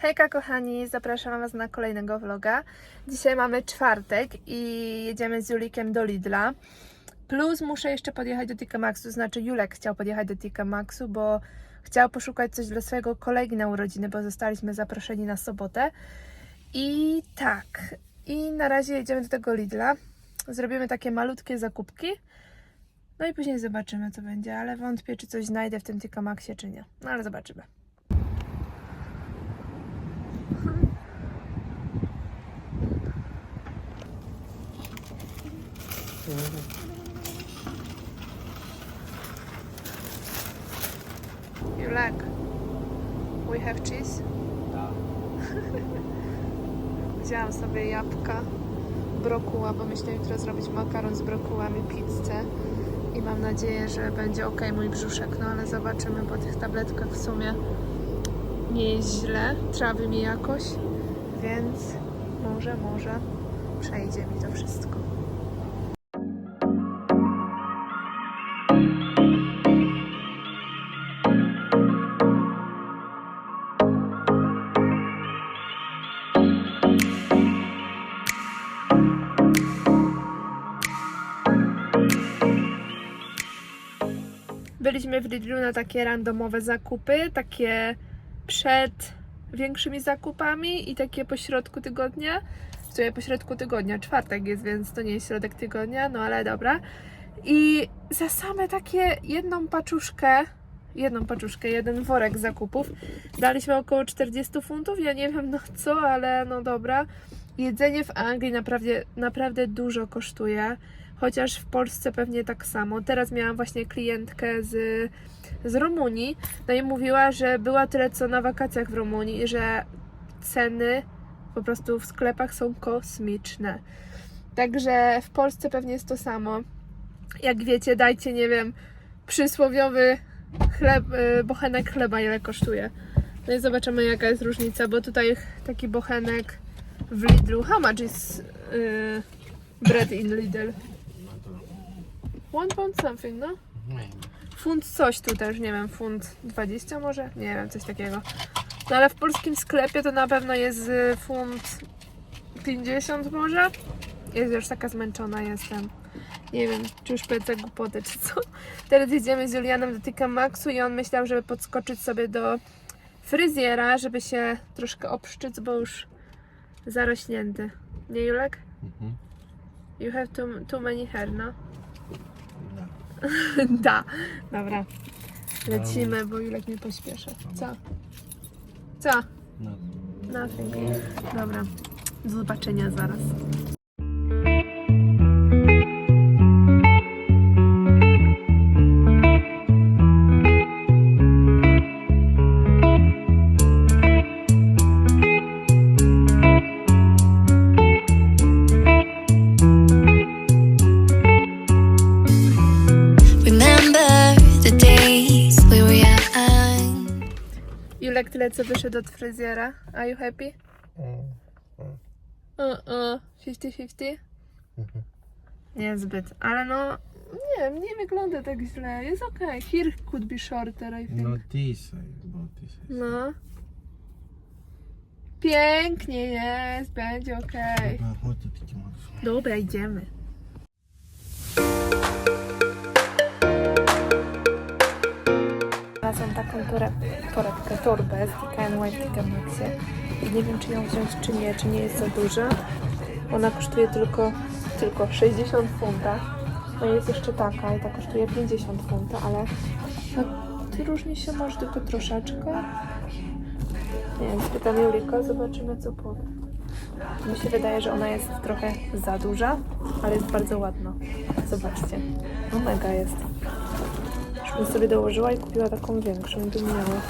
Hejka kochani, zapraszam Was na kolejnego vloga. Dzisiaj mamy czwartek i jedziemy z Julikiem do Lidla. Plus muszę jeszcze podjechać do TK Maxu, znaczy Julek chciał podjechać do TK Maxu, bo chciał poszukać coś dla swojego kolegi na urodziny, bo zostaliśmy zaproszeni na sobotę. I tak, i na razie jedziemy do tego Lidla. Zrobimy takie malutkie zakupki. No i później zobaczymy co będzie, ale wątpię czy coś znajdę w tym TK Maxie czy nie. No ale zobaczymy. You like? We have cheese? Wzięłam sobie jabłka, brokuła, bo myślę jutro zrobić makaron z brokułami, pizzę. I mam nadzieję, że będzie ok mój brzuszek, no ale zobaczymy po tych tabletkach w sumie nie jest źle, trawi mi jakoś, więc może, może przejdzie mi to wszystko. Byliśmy w Lidlu na takie randomowe zakupy, takie przed większymi zakupami i takie po środku tygodnia. W sumie po środku tygodnia, czwartek jest, więc to nie jest środek tygodnia, no ale dobra. I za same takie jedną paczuszkę, jedną paczuszkę, jeden worek zakupów daliśmy około 40 funtów. Ja nie wiem no co, ale no dobra. Jedzenie w Anglii naprawdę, naprawdę dużo kosztuje chociaż w Polsce pewnie tak samo. Teraz miałam właśnie klientkę z, z Rumunii, no i mówiła, że była tyle co na wakacjach w Rumunii że ceny po prostu w sklepach są kosmiczne. Także w Polsce pewnie jest to samo. Jak wiecie, dajcie, nie wiem, przysłowiowy chleb, y, bochenek chleba, ile kosztuje. No i zobaczymy, jaka jest różnica, bo tutaj taki bochenek w Lidlu. How much is y, bread in Lidl? One pound something, no? Funt coś tu też, nie wiem, funt 20 może? Nie wiem, coś takiego. No ale w polskim sklepie to na pewno jest y, funt 50 może? Jest już taka zmęczona jestem. Nie wiem, czy już powiedzę głupoty, czy co. Teraz jedziemy z Julianem do Tika Maxu i on myślał, żeby podskoczyć sobie do fryzjera, żeby się troszkę obszczyc, bo już zarośnięty. Nie, Julek? Mhm. You have too, too many hair, no? Da. Dobra. Lecimy, bo Julek mnie pośpieszy. Co? Co? No. Nothing. Dobra. Do zobaczenia zaraz. Co wyszedł od fryzjera. Are you happy? Uh-uh. 50-50? Mhm. Niezbyt, ale no nie wiem, nie wygląda tak źle. Jest okej. Here could be shorter, I think. No this. No. Pięknie jest, będzie okej. Maxu. Dobra, idziemy. Znalazłam taką torebkę, torbę z DKNY w TK Maxie. I nie wiem, czy ją wziąć, czy nie, czy nie jest za duża. Ona kosztuje tylko, tylko 60 funta. No jest jeszcze taka i ta kosztuje 50 funta, ale no, różni się może tylko troszeczkę. Nie wiem, spytam Julika, zobaczymy co powie. Mi się wydaje, że ona jest trochę za duża, ale jest bardzo ładna. Zobaczcie. No mega jest. Bym sobie dołożyła i kupiła taką większą, by miała.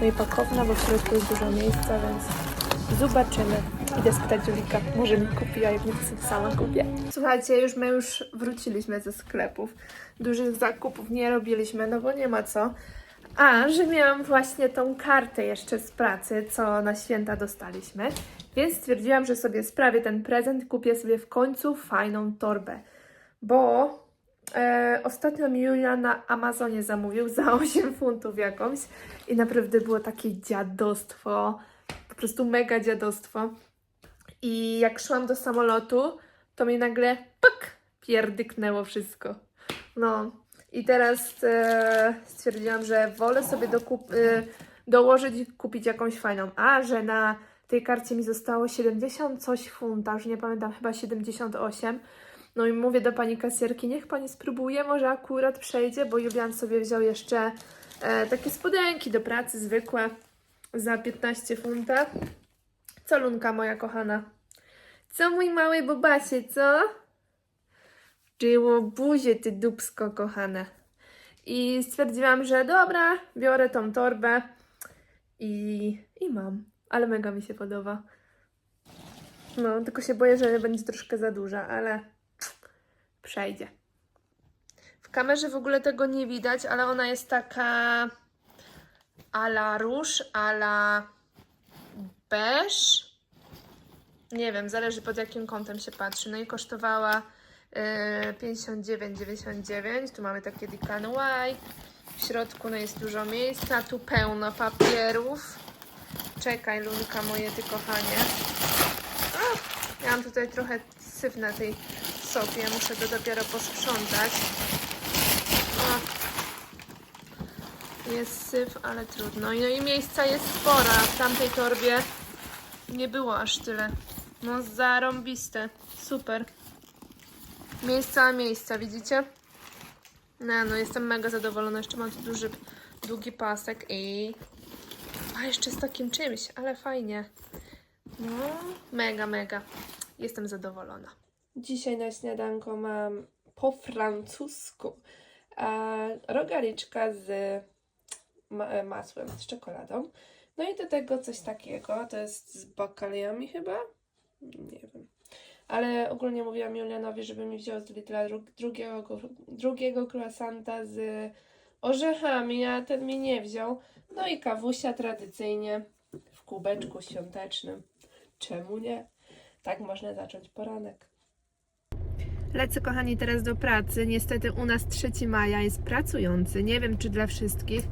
No i pakowna, bo w środku jest dużo miejsca, więc zobaczymy. Idę spytać Julika, może mi kupi, a jak nie, to sobie sama kupię. Słuchajcie, już my już wróciliśmy ze sklepów. Dużych zakupów nie robiliśmy, no bo nie ma co. A, że miałam właśnie tą kartę jeszcze z pracy, co na święta dostaliśmy, więc stwierdziłam, że sobie sprawię ten prezent, kupię sobie w końcu fajną torbę, bo e, ostatnio mi Julia na Amazonie zamówił za 8 funtów jakąś i naprawdę było takie dziadostwo. Po prostu mega dziadostwo. I jak szłam do samolotu, to mi nagle puk, pierdyknęło wszystko. No i teraz e, stwierdziłam, że wolę sobie dokup- e, dołożyć i kupić jakąś fajną. A, że na tej karcie mi zostało 70 coś funta, już nie pamiętam, chyba 78. No i mówię do pani kasjerki, niech pani spróbuje, może akurat przejdzie, bo Julian sobie wziął jeszcze e, takie spodenki do pracy zwykłe za 15 funta. Co Lunka moja kochana? Co mój mały bobasie, co? Czyło buzie ty dubsko kochane. I stwierdziłam, że dobra, biorę tą torbę i, i mam. Ale mega mi się podoba. No, tylko się boję, że będzie troszkę za duża, ale przejdzie. W kamerze w ogóle tego nie widać, ale ona jest taka ala róż, ala beż. Nie wiem, zależy pod jakim kątem się patrzy. No i kosztowała yy, 59,99. Tu mamy takie DKNY. W środku no jest dużo miejsca, tu pełno papierów. Czekaj, Lunka, moje ty kochanie. Ja mam tutaj trochę syf na tej sopie, muszę to dopiero posprzątać. O, jest syf, ale trudno. No i miejsca jest spora. W tamtej torbie nie było aż tyle. No zarąbiste. Super. Miejsca, miejsca, widzicie? No, no jestem mega zadowolona. Jeszcze mam tu duży, długi pasek i... A jeszcze z takim czymś, ale fajnie. No, mega, mega. Jestem zadowolona. Dzisiaj na śniadanko mam po francusku rogaliczka z ma e, masłem, z czekoladą. No i do tego coś takiego, to jest z bakaliami chyba? Nie wiem. Ale ogólnie mówiłam Julianowi, żeby mi wziął z Lidla dru drugiego, drugiego croissanta z orzechami, a ten mi nie wziął. No i kawusia tradycyjnie w kubeczku świątecznym. Czemu nie? Tak można zacząć poranek. Lecę, kochani, teraz do pracy. Niestety u nas 3 maja jest pracujący. Nie wiem, czy dla wszystkich,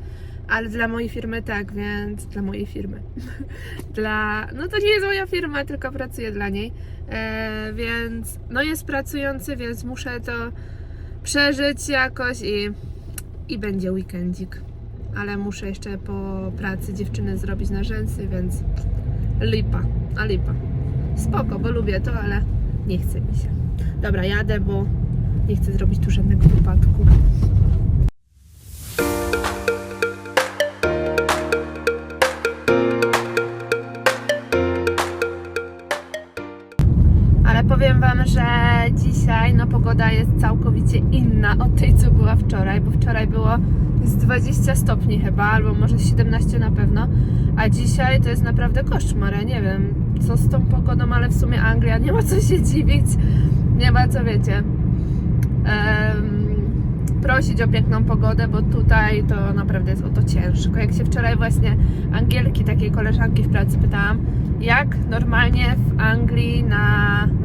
ale dla mojej firmy tak, więc dla mojej firmy. dla. No to nie jest moja firma, tylko pracuję dla niej. E, więc no jest pracujący, więc muszę to przeżyć jakoś i, i będzie weekendzik. Ale muszę jeszcze po pracy dziewczyny zrobić na rzęsy, więc lipa, a lipa. Spoko, bo lubię to, ale nie chce mi się. Dobra, jadę, bo nie chcę zrobić tu żadnego wypadku. Ale powiem Wam, że dzisiaj no, pogoda jest całkowicie inna od tej, co była wczoraj, bo wczoraj było z 20 stopni chyba, albo może 17 na pewno, a dzisiaj to jest naprawdę koszmar, ja nie wiem co z tą pogodą, ale w sumie Anglia nie ma co się dziwić, nie ma co wiecie. prosić o piękną pogodę, bo tutaj to naprawdę jest o to ciężko. Jak się wczoraj właśnie Angielki, takiej koleżanki w pracy pytałam, jak normalnie w Anglii na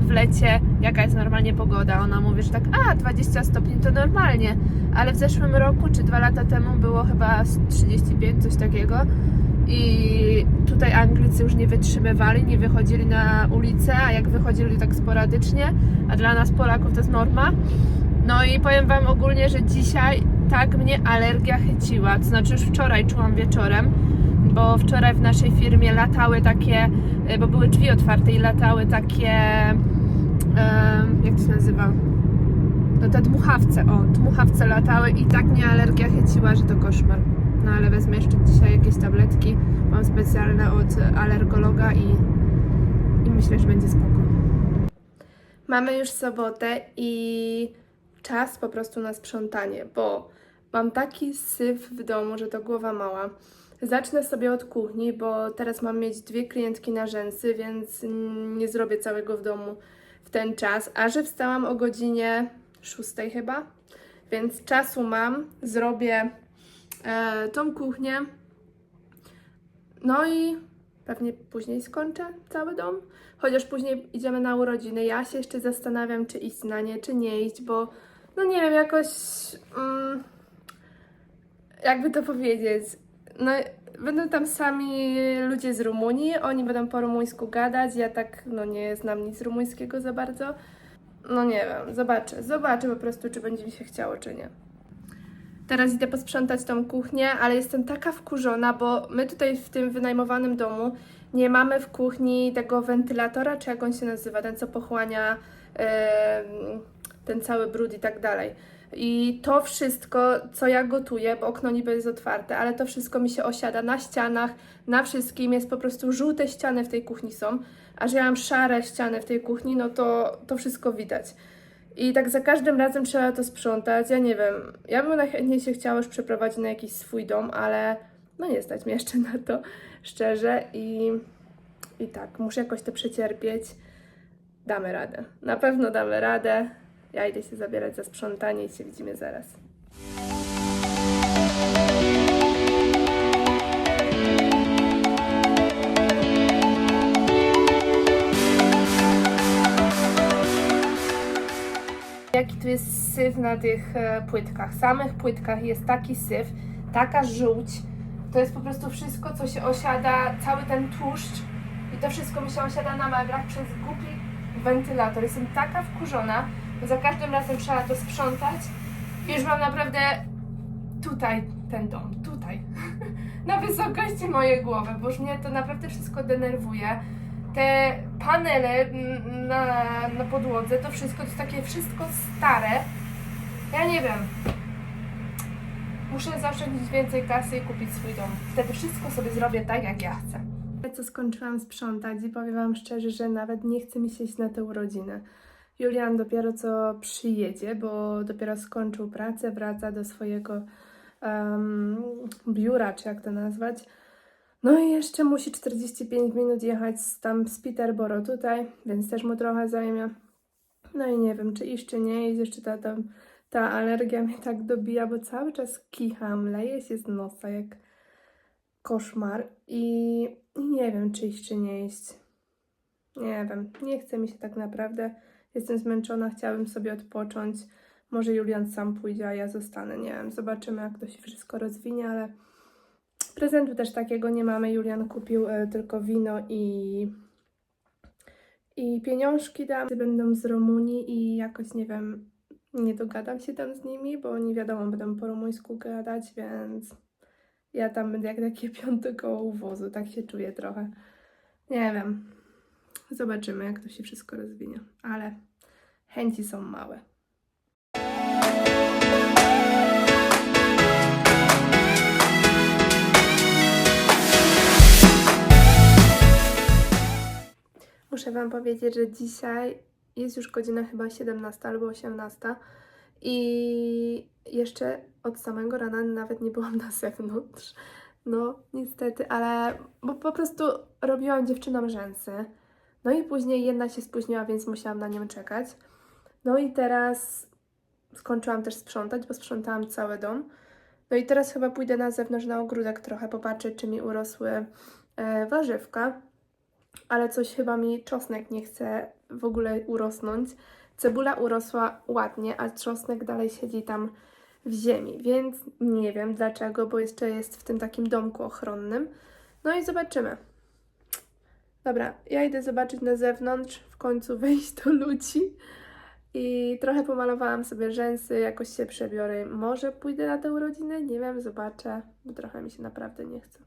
w lecie, jaka jest normalnie pogoda. Ona mówi, że tak, a 20 stopni to normalnie, ale w zeszłym roku czy dwa lata temu było chyba z 35, coś takiego. I tutaj Anglicy już nie wytrzymywali, nie wychodzili na ulicę, a jak wychodzili tak sporadycznie, a dla nas Polaków to jest norma. No i powiem Wam ogólnie, że dzisiaj tak mnie alergia chyciła. To znaczy już wczoraj czułam wieczorem, bo wczoraj w naszej firmie latały takie, y, bo były drzwi otwarte i latały takie, jak to się nazywa? No te dmuchawce, o, dmuchawce latały i tak mnie alergia chyciła, że to koszmar. No ale wezmę jeszcze dzisiaj jakieś tabletki, mam specjalne od alergologa i, i myślę, że będzie spoko. Mamy już sobotę i czas po prostu na sprzątanie, bo mam taki syf w domu, że to głowa mała. Zacznę sobie od kuchni, bo teraz mam mieć dwie klientki na rzęsy, więc nie zrobię całego w domu w ten czas. A że wstałam o godzinie 6 chyba, więc czasu mam. Zrobię e, tą kuchnię. No i pewnie później skończę cały dom. Chociaż później idziemy na urodziny. Ja się jeszcze zastanawiam, czy iść na nie, czy nie iść, bo no nie wiem, jakoś. Mm, jakby to powiedzieć. No, będą tam sami ludzie z Rumunii, oni będą po rumuńsku gadać, ja tak no nie znam nic rumuńskiego za bardzo. No nie wiem, zobaczę, zobaczę po prostu, czy będzie mi się chciało, czy nie. Teraz idę posprzątać tą kuchnię, ale jestem taka wkurzona, bo my tutaj w tym wynajmowanym domu nie mamy w kuchni tego wentylatora, czy jak on się nazywa, ten co pochłania em, ten cały brud i tak dalej. I to wszystko, co ja gotuję, bo okno niby jest otwarte, ale to wszystko mi się osiada na ścianach, na wszystkim. Jest po prostu żółte ściany w tej kuchni są, a że ja mam szare ściany w tej kuchni, no to to wszystko widać. I tak za każdym razem trzeba to sprzątać. Ja nie wiem, ja bym najchętniej się chciała już przeprowadzić na jakiś swój dom, ale no nie stać mnie jeszcze na to, szczerze. I, i tak, muszę jakoś to przecierpieć. Damy radę. Na pewno damy radę. Ja idę się zabierać za sprzątanie i się widzimy zaraz. Jaki tu jest syf na tych e, płytkach. Samych płytkach jest taki syf, taka żółć. To jest po prostu wszystko, co się osiada, cały ten tłuszcz i to wszystko mi się osiada na meblach przez głupi wentylator. Jestem taka wkurzona, bo za każdym razem trzeba to sprzątać. I już mam naprawdę tutaj ten dom, tutaj. na wysokości mojej głowy, bo już mnie to naprawdę wszystko denerwuje. Te panele na, na podłodze, to wszystko to jest takie wszystko stare. Ja nie wiem. Muszę zaoszczędzić więcej kasy i kupić swój dom. Wtedy wszystko sobie zrobię tak, jak ja chcę. Co skończyłam sprzątać i powiem Wam szczerze, że nawet nie chce mi się iść na te urodziny. Julian dopiero co przyjedzie, bo dopiero skończył pracę, wraca do swojego em, biura, czy jak to nazwać. No i jeszcze musi 45 minut jechać z, tam z Peterborough tutaj, więc też mu trochę zajmie. No i nie wiem, czy iść, czy nie iść. Jeszcze ta, ta, ta alergia mnie tak dobija, bo cały czas kicham, leje się z nosa jak koszmar i nie wiem, czy iść, czy nie iść. Nie wiem, nie chce mi się tak naprawdę. Jestem zmęczona, chciałabym sobie odpocząć. Może Julian sam pójdzie, a ja zostanę. Nie wiem, zobaczymy, jak to się wszystko rozwinie, ale prezentu też takiego nie mamy. Julian kupił e, tylko wino i, i pieniążki dam. Będą z Rumunii i jakoś, nie wiem, nie dogadam się tam z nimi, bo oni wiadomo, będą po rumuńsku gadać, więc ja tam będę jak takie piąte koło uwozu, tak się czuję trochę. Nie wiem. Zobaczymy, jak to się wszystko rozwinie, ale chęci są małe. Muszę Wam powiedzieć, że dzisiaj jest już godzina chyba 17 albo 18 i jeszcze od samego rana nawet nie byłam na zewnątrz. No, niestety, ale bo po prostu robiłam dziewczynom rzęsy. No i później jedna się spóźniła, więc musiałam na nią czekać. No i teraz skończyłam też sprzątać, bo sprzątałam cały dom. No i teraz chyba pójdę na zewnątrz na ogródek trochę, popatrzeć, czy mi urosły e, warzywka. Ale coś chyba mi czosnek nie chce w ogóle urosnąć. Cebula urosła ładnie, a czosnek dalej siedzi tam w ziemi, więc nie wiem dlaczego, bo jeszcze jest w tym takim domku ochronnym. No i zobaczymy. Dobra, ja idę zobaczyć na zewnątrz, w końcu wejść do ludzi. I trochę pomalowałam sobie rzęsy, jakoś się przebiorę. Może pójdę na te urodziny? Nie wiem, zobaczę, bo trochę mi się naprawdę nie chce.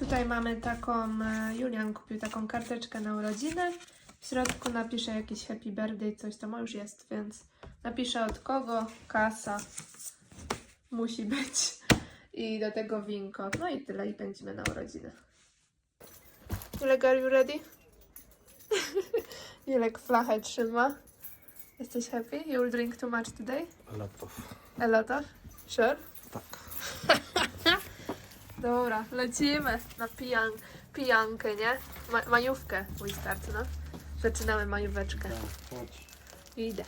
Tutaj mamy taką, e, Julian kupił taką karteczkę na urodziny. W środku napiszę jakiś happy birthday, coś tam już jest, więc napiszę od kogo, kasa musi być i do tego winko. No i tyle i będziemy na urodziny. Julek, are you ready? Julek flachę trzyma. Jesteś happy? You will drink too much today? Laptop. A lot of? Sure? Tak. Dobra, lecimy na pijan pijankę, nie? Ma majówkę mój start, no. Zaczynamy majóweczkę. Tak, chodź. Idę.